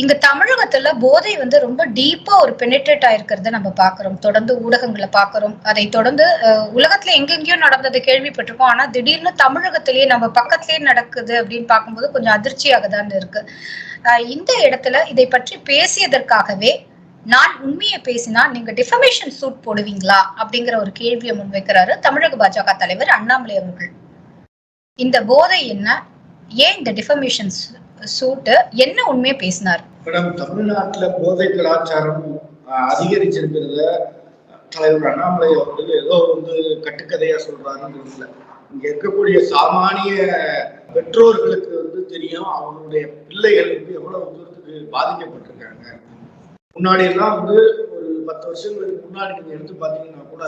இங்க தமிழகத்துல போதை வந்து ரொம்ப டீப்பா ஒரு பெனிட்ரேட் ஆயிருக்கிறத நம்ம பாக்குறோம். தொடர்ந்து ஊடகங்களை பாக்குறோம். அதை தொடர்ந்து உலகத்துல எங்கெங்கயோ நடந்தது கேள்விப்பட்டிருக்கோம். ஆனா திடீர்னு தமிழகத்திலேயே நம்ம பக்கத்திலேயே நடக்குது அப்படின்னு பார்க்கும்போது கொஞ்சம் அதிர்ச்சியாக தான் இருக்கு இந்த இடத்துல இதை பற்றி பேசியதற்காகவே நான் உண்மையை பேசினா நீங்க டிஃபமேஷன் சூட் போடுவீங்களா அப்படிங்கிற ஒரு கேள்வியை முன்வைக்கிறாரு தமிழக பாஜக தலைவர் அண்ணாமலை அவர்கள். இந்த போதை என்ன? ஏன் இந்த டிஃபமேஷன் சூட்டு என்ன உண்மையை பேசினார்? மேடம் தமிழ்நாட்டுல போதை கலாச்சாரம் அதிகரிச்சிருக்கிறத தலைவர் அண்ணாமலை அவர்கள் ஏதோ வந்து கட்டுக்கதையா சொல்றாருன்னு தெரியல. இங்க இருக்கக்கூடிய சாமானிய பெற்றோர்களுக்கு வந்து தெரியும் அவங்களுடைய பிள்ளைகள் வந்து எவ்வளவு தூரத்துக்கு பாதிக்கப்பட்டிருக்காங்க. முன்னாடி எல்லாம் வந்து ஒரு பத்து வருஷங்களுக்கு முன்னாடி நீங்க எடுத்து பாத்தீங்கன்னா கூட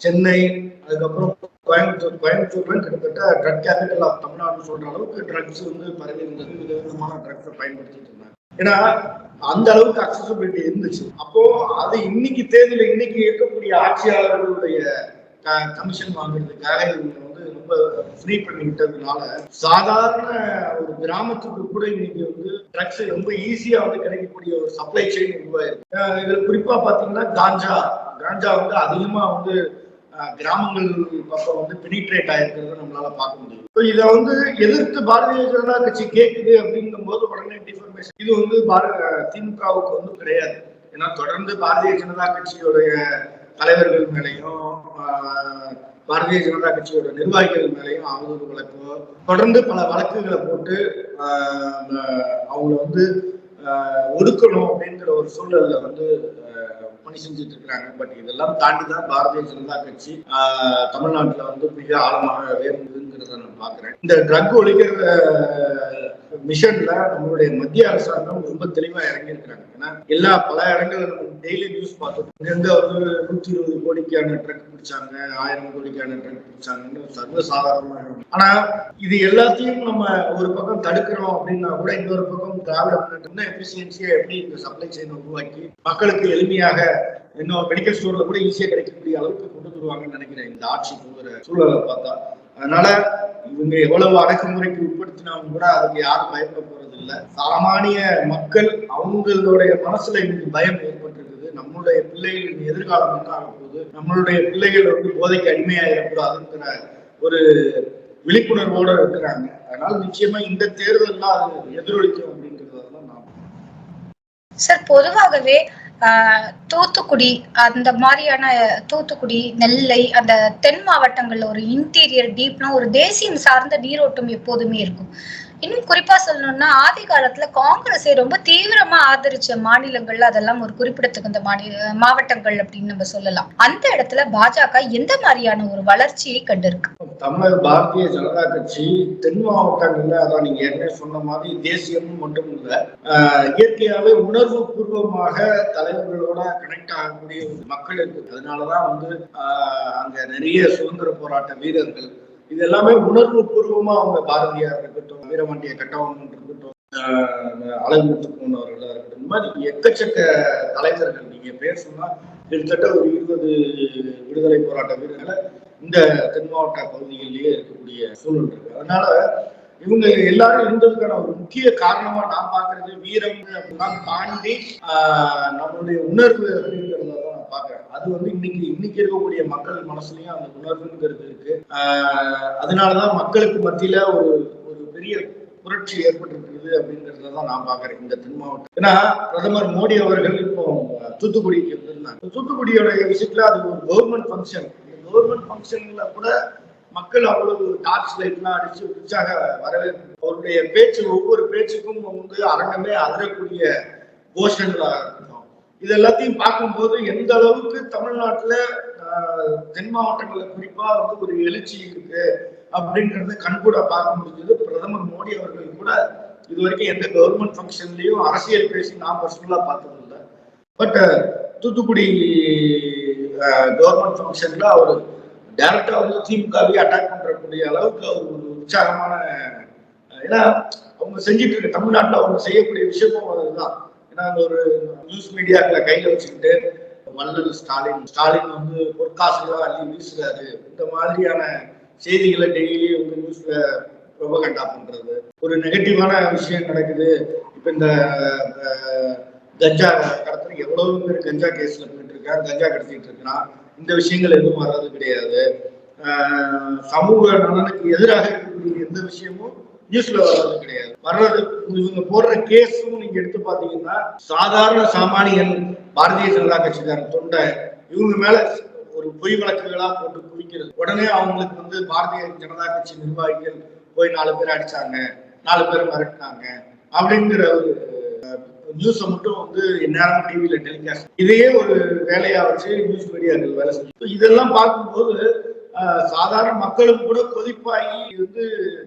சென்னை அதுக்கப்புறம் கோயம்புத்தூர் கோயம்புத்தூர்ல கிட்டத்தட்ட ட்ரக் கேபிட்டல் ஆஃப் தமிழ்நாடுன்னு சொல்ற அளவுக்கு ட்ரக்ஸ் வந்து பரவி இருந்தது விதவிதமான ட்ரக்ஸை பயன்படுத்திட்டு இருந்தாங்க. ஏன்னா அந்த அளவுக்கு அக்சசபிலிட்டி இருந்துச்சு. அப்போ அது இன்னைக்கு தேர்தலில் இன்னைக்கு இருக்கக்கூடிய ஆட்சியாளர்களுடைய கமிஷன் வாங்குறதுக்காக இவங்க வந்து ரொம்ப ஃப்ரீ பண்ணிக்கிட்டதுனால சாதாரண ஒரு கிராமத்துக்கு கூட இன்னைக்கு வந்து ட்ரக்ஸ் ரொம்ப ஈஸியா வந்து கிடைக்கக்கூடிய ஒரு சப்ளை செயின் உருவாயிருக்கு. இதுல குறிப்பா பாத்தீங்கன்னா காஞ்சா காஞ்சா வந்து அதிகமா வந்து கிராமங்கள் பக்கம் வந்து பெனிட்ரேட் ஆயிருக்கிறத நம்மளால பார்க்க முடியும். ஸோ இதை வந்து எதிர்த்து பாரதிய ஜனதா கட்சி கேட்குது அப்படிங்கும் போது உடனே டிஃபர்மேஷன் இது வந்து பார- திமுகவுக்கு வந்து கிடையாது. ஏன்னா தொடர்ந்து பாரதிய ஜனதா கட்சியுடைய தலைவர்கள் மேலையும் பாரதிய ஜனதா கட்சியோட நிர்வாகிகள் மேலையும் அவதூறு வழக்கோ தொடர்ந்து பல வழக்குகளை போட்டு அவங்கள வந்து ஒடுக்கணும் அப்படிங்கிற ஒரு சூழல்ல வந்து பண்ணி செஞ்சுட்டு இருக்கிறாங்க பட் இதெல்லாம் தாண்டி தான் பாரதிய ஜனதா கட்சி ஆஹ், தமிழ்நாட்டுல வந்து மிக ஆழமாக வேறுங்கிறத நான் பாக்குறேன் இந்த ட்ரக் ஒழிக்கிற மிஷன்ல நம்மளுடைய மத்திய அரசாங்கம் ரொம்ப தெளிவா இறங்கி இருக்கிறாங்க ஏன்னா எல்லா பல இடங்கள்ல நம்ம டெய்லி நியூஸ் பார்த்தோம். எங்க வந்து நூத்தி இருபது கோடிக்கான ட்ரக் பிடிச்சாங்க ஆயிரம் கோடிக்கான ட்ரக் பிடிச்சாங்கன்னு சர்வசாதாரணமாக இருக்கும். ஆனா இது எல்லாத்தையும் நம்ம ஒரு பக்கம் தடுக்கிறோம் அப்படின்னா கூட இன்னொரு பக்கம் திராவிட முன்னேற்றம் எஃபிசியன்சியா எப்படி இந்த சப்ளை செயின் உருவாக்கி மக்களுக்கு எளிமையாக இன்னும் மெடிக்கல் ஸ்டோர்ல கூட ஈஸியா கிடைக்கக்கூடிய அளவுக்கு கொண்டு வருவாங்கன்னு நினைக்கிறேன். இந்த ஆட்சி போகிற சூழலை பார்த்தா. அதனால இவங்க எவ்வளவு அடக்குமுறைக்கு உட்படுத்தினாலும் கூட அதுக்கு யாரும் பயப்பட போறது இல்லை சாமானிய மக்கள் அவங்களுடைய மனசுல இன்னைக்கு பயம் ஏற்பட்டிருக்குது. நம்மளுடைய பிள்ளைகளின் எதிர்காலம் என்ன ஆக போகுது நம்மளுடைய பிள்ளைகள் வந்து போதைக்கு அடிமையாயிடக்கூடாதுங்கிற ஒரு விழிப்புணர்வோட இருக்கிறாங்க. அதனால நிச்சயமா இந்த தேர்தல் அது எதிரொலிக்கும் அப்படிங்கிறது தான் நான் சார் பொதுவாகவே தூத்துக்குடி அந்த மாதிரியான தூத்துக்குடி நெல்லை அந்த தென் மாவட்டங்கள்ல ஒரு இன்டீரியர் டீப்னா ஒரு தேசியம் சார்ந்த நீரோட்டம் எப்போதுமே இருக்கும். இன்னும் குறிப்பா சொல்லணும்னா ஆதி காலத்துல காங்கிரஸை ரொம்ப தீவிரமா ஆதரிச்ச மாநிலங்கள்ல அதெல்லாம் ஒரு குறிப்பிடத்தகுந்த மாநில மாவட்டங்கள் அப்படின்னு நம்ம சொல்லலாம். அந்த இடத்துல பாஜக எந்த மாதிரியான ஒரு வளர்ச்சியை கண்டிருக்கு? தமிழ் பாரதிய ஜனதா கட்சி தென் மாவட்டங்கள்ல அதான் நீங்க ஏற்கனவே சொன்ன மாதிரி தேசியமும் மட்டும் இல்ல இயற்கையாவே உணர்வு பூர்வமாக தலைவர்களோட கனெக்ட் ஆகக்கூடிய ஒரு மக்கள் இருக்கு. அதனாலதான் வந்து அங்க நிறைய சுதந்திர போராட்ட வீரர்கள் இது எல்லாமே உணர்வு பூர்வமா அவங்க பாரதியார் வீரபாண்டிய கட்டவன் இருக்கட்டும் அழகு அழகுமுத்து போனவர்களா இருக்கட்டும் இந்த மாதிரி எக்கச்சக்க தலைவர்கள் நீங்க பேசணும்னா கிட்டத்தட்ட ஒரு இருபது விடுதலை போராட்ட வீரர்களை இந்த தென் மாவட்ட பகுதிகளிலேயே இருக்கக்கூடிய சூழல் இருக்கு. அதனால இவங்க எல்லாரும் இருந்ததுக்கான ஒரு முக்கிய காரணமா நான் பாக்குறது வீரம் தாண்டி ஆஹ், நம்மளுடைய உணர்வு அப்படிங்கிறத தான் நான் பாக்குறேன் அது வந்து இன்னைக்கு இன்னைக்கு இருக்கக்கூடிய மக்கள் மனசுலயும் அந்த உணர்வுங்கிறது இருக்கு. ஆஹ், அதனாலதான் மக்களுக்கு மத்தியில ஒரு பெரிய புரட்சி ஏற்பட்டிருக்கிறது அப்படிங்கிறத தான் நான் பாக்குறேன் இந்த தென் மாவட்டம். ஏன்னா பிரதமர் மோடி அவர்கள் இப்போ தூத்துக்குடிக்கு வந்திருந்தாங்க தூத்துக்குடியோட விஷயத்துல அது ஒரு கவர்மெண்ட் ஃபங்க்ஷன் இந்த கவர்மெண்ட் ஃபங்க்ஷன்ல கூட மக்கள் அவ்வளவு டார்ச் லைட்லாம் அடிச்சு உற்சாக வரவேற்பு. அவருடைய பேச்சு ஒவ்வொரு பேச்சுக்கும் வந்து அரங்கமே அதிரக்கூடிய கோஷங்களா இருக்கும். இது எல்லாத்தையும் பார்க்கும்போது எந்த அளவுக்கு தமிழ்நாட்டுல ஆஹ், தென் மாவட்டங்களில் குறிப்பா வந்து ஒரு எழுச்சி இருக்கு அப்படின்றத கண்கூட பார்க்க முடிஞ்சது. பிரதமர் மோடி அவர்கள் கூட இது வரைக்கும் எந்த கவர்மெண்ட் ஃபங்க்ஷன்லையும் அரசியல் பேசி நான் பர்சனலா பார்த்தது இல்லை பட் தூத்துக்குடி கவர்மெண்ட் ஃபங்க்ஷன்ல அவர் டைரக்டா வந்து திமுகவே அட்டாக் பண்றக்கூடிய அளவுக்கு அவர் ஒரு உற்சாகமான ஏன்னா அவங்க செஞ்சுட்டு இருக்க தமிழ்நாட்டில் அவங்க செய்யக்கூடிய விஷயமும் அதுதான். ஏன்னா அந்த ஒரு நியூஸ் மீடியாக்களை கையில வச்சுக்கிட்டு வள்ளல் ஸ்டாலின் ஸ்டாலின் வந்து பொற்காசுல அள்ளி வீசுறாரு. இந்த மாதிரியான செய்திகளை டெய்லி வந்து நியூஸ்ல ப்ரொபகண்டா பண்றது. ஒரு நெகட்டிவான விஷயம் நடக்குது. இப்ப இந்த கஞ்சா கடத்துல எவ்வளவு பேர் கஞ்சா கேஸ்ல போயிட்டு இருக்காங்க கஞ்சா கடத்திட்டு இருக்கிறான் இந்த விஷயங்கள் எதுவும் வர்றது கிடையாது. சமூக நலனுக்கு எதிராக இருக்கக்கூடிய எந்த விஷயமும் நியூஸ்ல வர்றது கிடையாது. வர்றது இவங்க போடுற கேஸும் நீங்க எடுத்து பாத்தீங்கன்னா சாதாரண சாமானியன் பாரதிய ஜனதா கட்சிக்காரன் தொண்டை இவங்க மேல ஒரு பொய் வழக்குகளா போட்டு குவிக்கிறது. உடனே அவங்களுக்கு வந்து பாரதிய ஜனதா கட்சி நிர்வாகிகள் போய் நாலு பேர் அடிச்சாங்க. நாலு பேர் மிரட்டினாங்க அப்படிங்கிற ஒரு நியூஸை மட்டும் வந்து எந்நேரம் டிவியில டெலிகாஸ்ட் இதையே ஒரு வேலையா வச்சு நியூஸ் மீடியாக்கள் வேலை செஞ்சு இதெல்லாம் பார்க்கும்போது ஆஹ், சாதாரண மக்களும் கூட கொதிப்பாகி வந்து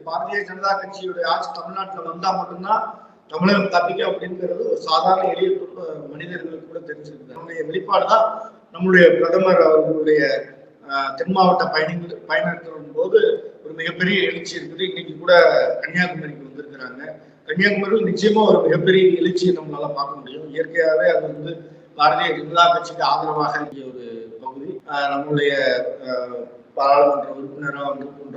பாரதிய ஜனதா கட்சியுடைய ஆட்சி தமிழ்நாட்டில் வந்தா மட்டும்தான் தமிழகம் தப்பிக்க அப்படிங்கிறது ஒரு சாதாரண எளிய குடும்ப மனிதர்களுக்கு கூட தெரிஞ்சிருக்கு நம்முடைய வெளிப்பாடு தான் நம்முடைய பிரதமர் அவர்களுடைய தென் மாவட்ட பயணிகள் பயணத்தின் போது ஒரு மிகப்பெரிய எழுச்சி இருக்குது இன்னைக்கு கூட கன்னியாகுமரிக்கு வந்திருக்கிறாங்க. கன்னியாகுமரியில் நிச்சயமா ஒரு மிகப்பெரிய எழுச்சியை நம்மளால பார்க்க முடியும். இயற்கையாகவே அது வந்து பாரதிய ஜனதா கட்சிக்கு ஆதரவாக இருக்கிற ஒரு பகுதி. நம்மளுடைய நம்முடைய பாராளுமன்ற உறுப்பினராக வந்து பொன்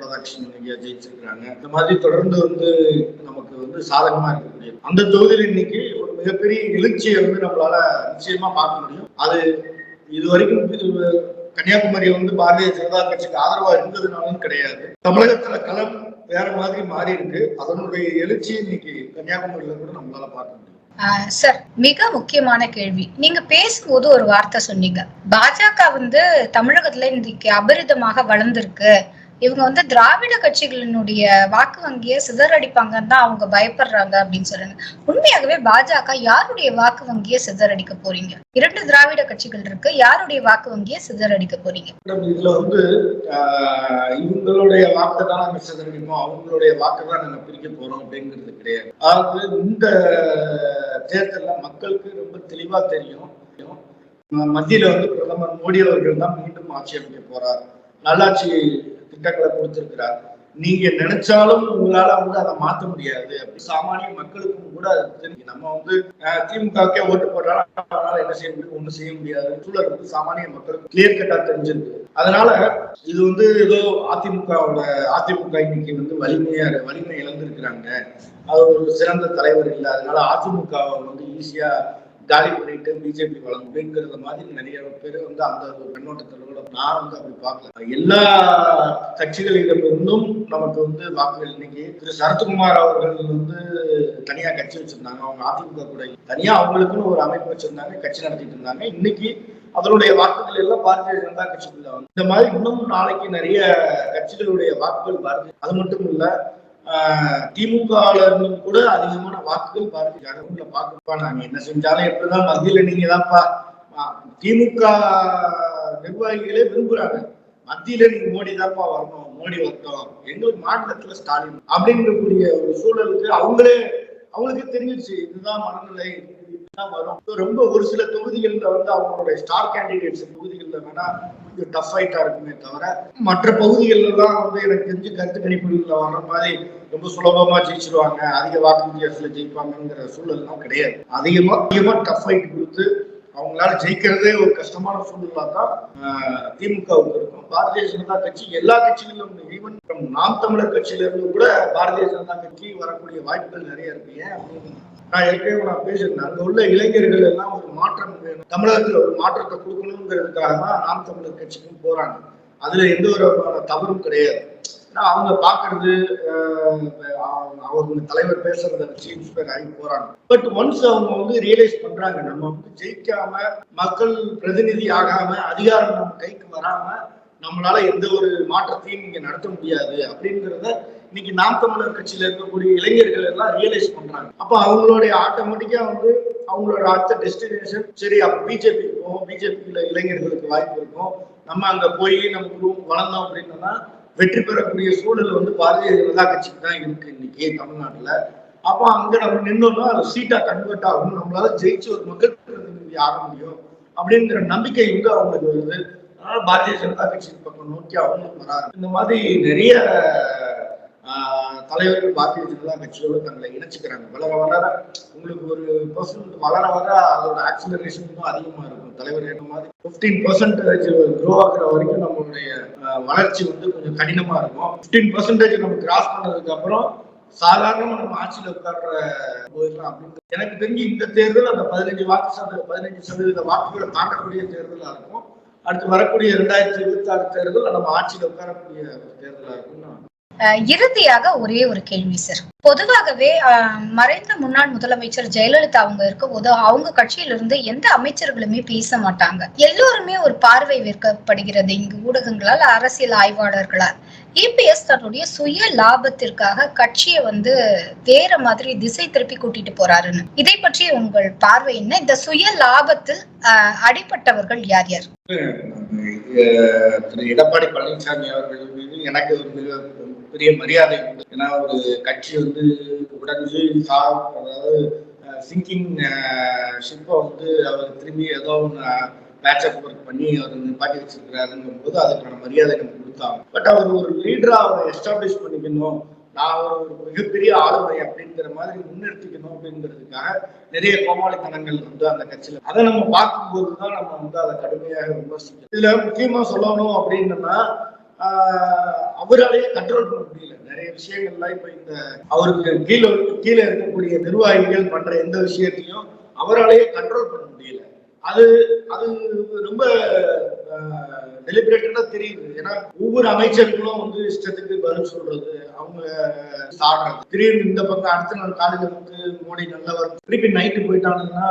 ஐயா ஜெயிச்சிருக்கிறாங்க. இந்த மாதிரி தொடர்ந்து வந்து நமக்கு வந்து சாதகமா இருக்கக்கூடிய அந்த தொகுதியில் இன்னைக்கு ஒரு மிகப்பெரிய எழுச்சியை வந்து நம்மளால நிச்சயமா பார்க்க முடியும். அது இது வரைக்கும் கன்னியாகுமரி வந்து பாரதிய ஜனதா கட்சிக்கு ஆதரவா இருந்ததுனாலும் கிடையாது. தமிழகத்துல களம் வேற மாதிரி மாறி இருக்கு. அதனுடைய எழுச்சி இன்னைக்கு கன்னியாகுமரியில கூட நம்மளால பார்க்க முடியும். ஆஹ் சார் மிக முக்கியமான கேள்வி. நீங்க பேசும்போது ஒரு வார்த்தை சொன்னீங்க. பாஜக வந்து தமிழகத்துல இன்னைக்கு அபரிதமாக வளர்ந்திருக்கு. இவங்க வந்து திராவிட கட்சிகளினுடைய வாக்கு வங்கியை சிதறடிப்பாங்கன்னு தான் அவங்க பயப்படுறாங்க அப்படின்னு சொல்றாங்க. உண்மையாகவே பாஜக யாருடைய வாக்கு வங்கியை சிதறடிக்க போறீங்க? இரண்டு திராவிட கட்சிகள் இருக்கு யாருடைய வாக்கு வங்கியை சிதறடிக்க போறீங்க? இதுல வந்து இவங்களுடைய வாக்கு தான் நாங்க சிதறடிப்போம் அவங்களுடைய வாக்கு தான் நாங்க பிரிக்க போறோம் அப்படிங்கிறது கிடையாது. அதாவது இந்த தேர்தலில் மக்களுக்கு ரொம்ப தெளிவா தெரியும். மத்தியில வந்து பிரதமர் மோடி அவர்கள் தான் மீண்டும் ஆட்சி அமைக்க போறார். நல்லாட்சி திட்டங்களை கொடுத்திருக்கிறார். நீங்க நினைச்சாலும் உங்களால வந்து அதை மாத்த முடியாது. அப்படி சாமானிய மக்களுக்கும் கூட தெரியும். நம்ம வந்து திமுக ஓட்டு போட்டாலும் அதனால என்ன செய்ய முடியும்? ஒண்ணும் செய்ய முடியாது. சூழல் வந்து சாமானிய மக்களுக்கு கிளியர் கட்டா தெரிஞ்சிருக்கு. அதனால இது வந்து ஏதோ அதிமுகவோட அதிமுக இன்னைக்கு வந்து வலிமையா வலிமை இழந்திருக்கிறாங்க. அது ஒரு சிறந்த தலைவர் இல்லை. அதனால அதிமுக வந்து ஈஸியா காலி பண்ணிட்டு பிஜேபி வளம் அப்படிங்கிறத மாதிரி நிறைய பேர் வந்து அந்த ஒரு கண்ணோட்டத்தில் கூட நான் வந்து அப்படி பார்க்கல. எல்லா கட்சிகளிடமிருந்தும் நமக்கு வந்து வாக்குகள் இன்னைக்கு திரு சரத்குமார் அவர்கள் வந்து தனியா கட்சி வச்சிருந்தாங்க. அவங்க அதிமுக கூட தனியா அவங்களுக்குன்னு ஒரு அமைப்பு வச்சிருந்தாங்க கட்சி நடத்திட்டு இருந்தாங்க. இன்னைக்கு அதனுடைய வாக்குகள் எல்லாம் பாரதிய ஜனதா கட்சிக்குள்ள வந்து. இந்த மாதிரி இன்னும் நாளைக்கு நிறைய கட்சிகளுடைய வாக்குகள் பாரதிய அது மட்டும் இல்ல திமுகவிலும் இருந்தும் கூட அதிகமான வாக்குகள் பாரதிய ஜனதா பாக்குப்பா நாங்க என்ன செஞ்சாலும் எப்படிதான் மத்தியில நீங்க தான்ப்பா திமுக நிர்வாகிகளே விரும்புறாங்க. மத்தியில நீங்க மோடி தான்ப்பா வரணும் மோடி வரட்டும். எங்களுக்கு மாநிலத்துல ஸ்டாலின் அப்படிங்கக்கூடிய ஒரு சூழலுக்கு அவங்களே அவங்களுக்கு தெரிஞ்சிச்சு இதுதான் மனநிலை. வரும். ரொம்ப ஒரு சில தொகுதிகளில் வந்து அவங்களுடைய ஸ்டார் கேண்டிடேட்ஸ் தொகுதிகளில் வேணா கொஞ்சம் டஃப் ஃபைட்டா இருக்குமே தவிர மற்ற பகுதிகளெல்லாம் வந்து எனக்கு தெரிஞ்சு கருத்து கணிப்புகளில் வர்ற மாதிரி ரொம்ப சுலபமா ஜெயிச்சிருவாங்க. அதிக வாக்கு வித்தியாசத்துல ஜெயிப்பாங்கங்கிற சூழல்லாம் கிடையாது. அதிகமா அதிகமா டஃப் ஃபைட் கொடுத்து அவங்களால ஜெயிக்கிறதே ஒரு கஷ்டமான சூழ்நிலை தான் ஆஹ், திமுகவுக்கு இருக்கும். பாரதிய ஜனதா கட்சி எல்லா கட்சிகளிலும் ஈவன் நாம் தமிழர் கட்சியில இருந்து கூட பாரதிய ஜனதா கட்சி வரக்கூடிய வாய்ப்புகள் நிறைய இருக்கு. ஏன் அப்படின்னு நான் ஏற்கனவே நான் பேசியிருந்தேன். அங்க உள்ள இளைஞர்கள் எல்லாம் ஒரு மாற்றம் வேணும். ஒரு மாற்றத்தை கொடுக்கணுங்கிறதுக்காக தான் நாம் தமிழர் கட்சிக்கும் போறாங்க அதுல எந்த ஒரு தவறும் கிடையாது. ஏன்னா அவங்க பாக்குறது அவங்க தலைவர் பேசுறத வச்சு இன்ஸ்பயர் ஆகி போறாங்க. பட் ஒன்ஸ் அவங்க வந்து ரியலைஸ் பண்றாங்க நம்ம வந்து ஜெயிக்காம மக்கள் பிரதிநிதி ஆகாம அதிகாரம் நம்ம கைக்கு வராம நம்மளால எந்த ஒரு மாற்றத்தையும் நீங்க நடத்த முடியாது அப்படிங்கிறத இன்னைக்கு நாம் தமிழர் கட்சியில இருக்கக்கூடிய இளைஞர்கள் எல்லாம் ரியலைஸ் பண்றாங்க. அப்ப அவங்களுடைய ஆட்டோமேட்டிக்கா வந்து அவங்களோட அடுத்த டெஸ்டினேஷன் சரி அப்ப பிஜேபி போவோம். பிஜேபியில இளைஞர்களுக்கு வாய்ப்பு இருக்கும். நம்ம அங்க போய் நம்ம வளர்ந்தோம் அப்படின்னா வெற்றி பெறக்கூடிய சூழல் வந்து பாரதிய ஜனதா கட்சிக்கு தான் இருக்கு இன்னைக்கு தமிழ்நாட்டுல. அப்போ அங்க நம்ம நின்னோம்னா அது சீட்டா கன்வெர்ட் ஆகும். நம்மளால ஜெயிச்சு ஒரு மக்கள் பிரதிநிதி ஆக முடியும் அப்படிங்கிற நம்பிக்கை வந்து அவங்களுக்கு வருது? அதனால பாரதிய ஜனதா கட்சி பக்கம் நோக்கி அவங்களும் வராங்க. இந்த மாதிரி நிறைய தலைவர்கள் பாரதிய ஜனதா கட்சியோட தங்களை இணைச்சுக்கிறாங்க. வளர வளர உங்களுக்கு ஒரு பர்சன்ட் வளர வர அதோட ஆக்சிலரேஷன் இன்னும் அதிகமா இருக்கும். தலைவர் என்ன மாதிரி பிப்டீன் பர்சன்டேஜ் க்ரோ ஆகுற வரைக்கும் நம்மளுடைய வளர்ச்சி வந்து கொஞ்சம் கடினமா இருக்கும். பிப்டீன் பர்சன்டேஜ் நம்ம கிராஸ் பண்ணதுக்கு அப்புறம் சாதாரணமா நம்ம ஆட்சியில உட்கார்ற போயிடலாம் அப்படின்னு எனக்கு தெரிஞ்சு இந்த தேர்தல் அந்த பதினஞ்சு வாக்கு சதவீத பதினஞ்சு சதவீத வாக்குகளை தாண்டக்கூடிய தேர்தலா இருக்கும். அடுத்து வரக்கூடிய இரண்டாயிரத்தி இருபத்தி ஆறு தேர்தல் நம்ம ஆட்சியில உட்காரக்கூடிய ஒரு தேர்தலா இருக்கும் இறுதியாக ஒரே ஒரு கேள்வி சார் பொதுவாகவே மறைந்த முன்னாள் முதலமைச்சர் ஜெயலலிதா அவங்க இருக்கும்போது அவங்க கட்சியிலிருந்து எந்த அமைச்சர்களுமே பேச மாட்டாங்க. எல்லோருமே ஒரு பார்வை விற்கப்படுகிறது இங்கு ஊடகங்களால் அரசியல் ஆய்வாளர்களால். இபிஎஸ் தன்னுடைய சுய லாபத்திற்காக கட்சியை வந்து வேற மாதிரி திசை திருப்பி கூட்டிட்டு போறாருன்னு. இதை பற்றி உங்கள் பார்வை என்ன? இந்த சுய லாபத்தில் அடிபட்டவர்கள் யார் யார்? எடப்பாடி பழனிசாமி அவர்கள் எனக்கு பெரிய மரியாதை உண்டு. ஏன்னா ஒரு கட்சி வந்து உடனே சா அதாவது சிங்கிங் ஷிப்பை வந்து அவர் திரும்பி ஏதோ ஒன்று பேட்சப் ஒர்க் பண்ணி அவர் நிப்பாட்டி வச்சிருக்கிறாருங்கும் போது அதுக்கான மரியாதை நம்ம கொடுத்தாங்க பட் அவர் ஒரு லீடரா அவரை எஸ்டாப்ளிஷ் பண்ணிக்கணும். நான் ஒரு ஒரு மிகப்பெரிய ஆளுமை அப்படிங்கிற மாதிரி முன்னிறுத்திக்கணும் அப்படிங்கிறதுக்காக நிறைய கோமாளித்தனங்கள் வந்து அந்த கட்சியில. அதை நம்ம பார்க்கும்போது தான் நம்ம வந்து அதை கடுமையாக விமர்சிக்கணும். இதுல முக்கியமா சொல்லணும் அப்படின்னா அவராலேயே கண்ட்ரோல் பண்ண முடியல. நிறைய விஷயங்கள்லாம் இப்ப இந்த அவருக்கு கீழே கீழே இருக்கக்கூடிய நிர்வாகிகள் பண்ற எந்த விஷயத்தையும் அவராலேயே கண்ட்ரோல் பண்ண முடியல. அது அது ரொம்ப டெலிபரேட்டடா தெரியுது. ஏன்னா ஒவ்வொரு அமைச்சர்களும் வந்து இஷ்டத்துக்கு பதில் சொல்றது அவங்க சாடுறது திடீர்னு இந்த பக்கம் அடுத்த நாள் காலையில வந்து மோடி நல்லவர் திருப்பி நைட்டு போயிட்டாங்கன்னா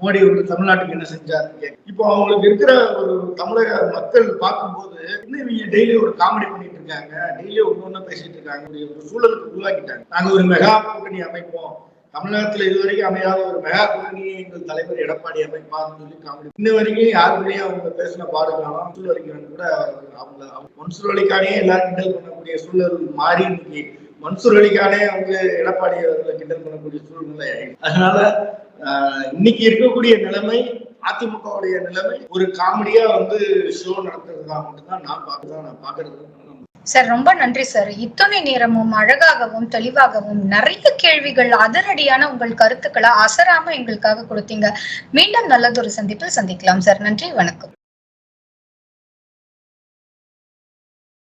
மோடி வந்து தமிழ்நாட்டுக்கு என்ன செஞ்சாரு இப்போ அவங்களுக்கு இருக்கிற ஒரு தமிழக மக்கள் பார்க்கும்போது இன்னும் இவங்க டெய்லி ஒரு காமெடி பண்ணிட்டு இருக்காங்க? டெய்லி ஒன்று ஒன்று பேசிட்டு இருக்காங்க. ஒரு சூழலுக்கு உருவாக்கிட்டாங்க. நாங்க ஒரு மெகா கூட்டணி அமைப்போம். தமிழ்நாட்டுல இதுவரைக்கும் அமையாத ஒரு மெகா கூட்டணியை எங்கள் தலைவர் எடப்பாடி அமைப்பார்னு சொல்லி காமெடி இன்ன வரைக்கும் யாருக்குள்ளேயும் அவங்க பேசின பாடு காணும் மன்சூர் கூட அவங்க மன்சூர் அலிகானே எல்லாரும் கிண்டல் பண்ணக்கூடிய சூழல் மாறி இன்னைக்கு மன்சூர் அலிகானே வந்து எடப்பாடி அவர்களை கிண்டல் பண்ணக்கூடிய சூழ்நிலை அதனால இன்னைக்கு இருக்கக்கூடிய நிலைமை அதிமுகவுடைய நிலைமை ஒரு காமெடியா வந்து ஷோ நடத்துறதா மட்டும்தான் நான் பார்க்கதான் நான் பாக்குறது சார் ரொம்ப நன்றி சார். இத்தனை நேரமும் அழகாகவும் தெளிவாகவும் நிறைய கேள்விகள் அதிரடியான உங்கள் கருத்துக்களை அசராம எங்களுக்காக கொடுத்தீங்க. மீண்டும் நல்லதொரு சந்திப்பில் சந்திக்கலாம் சார். நன்றி வணக்கம்.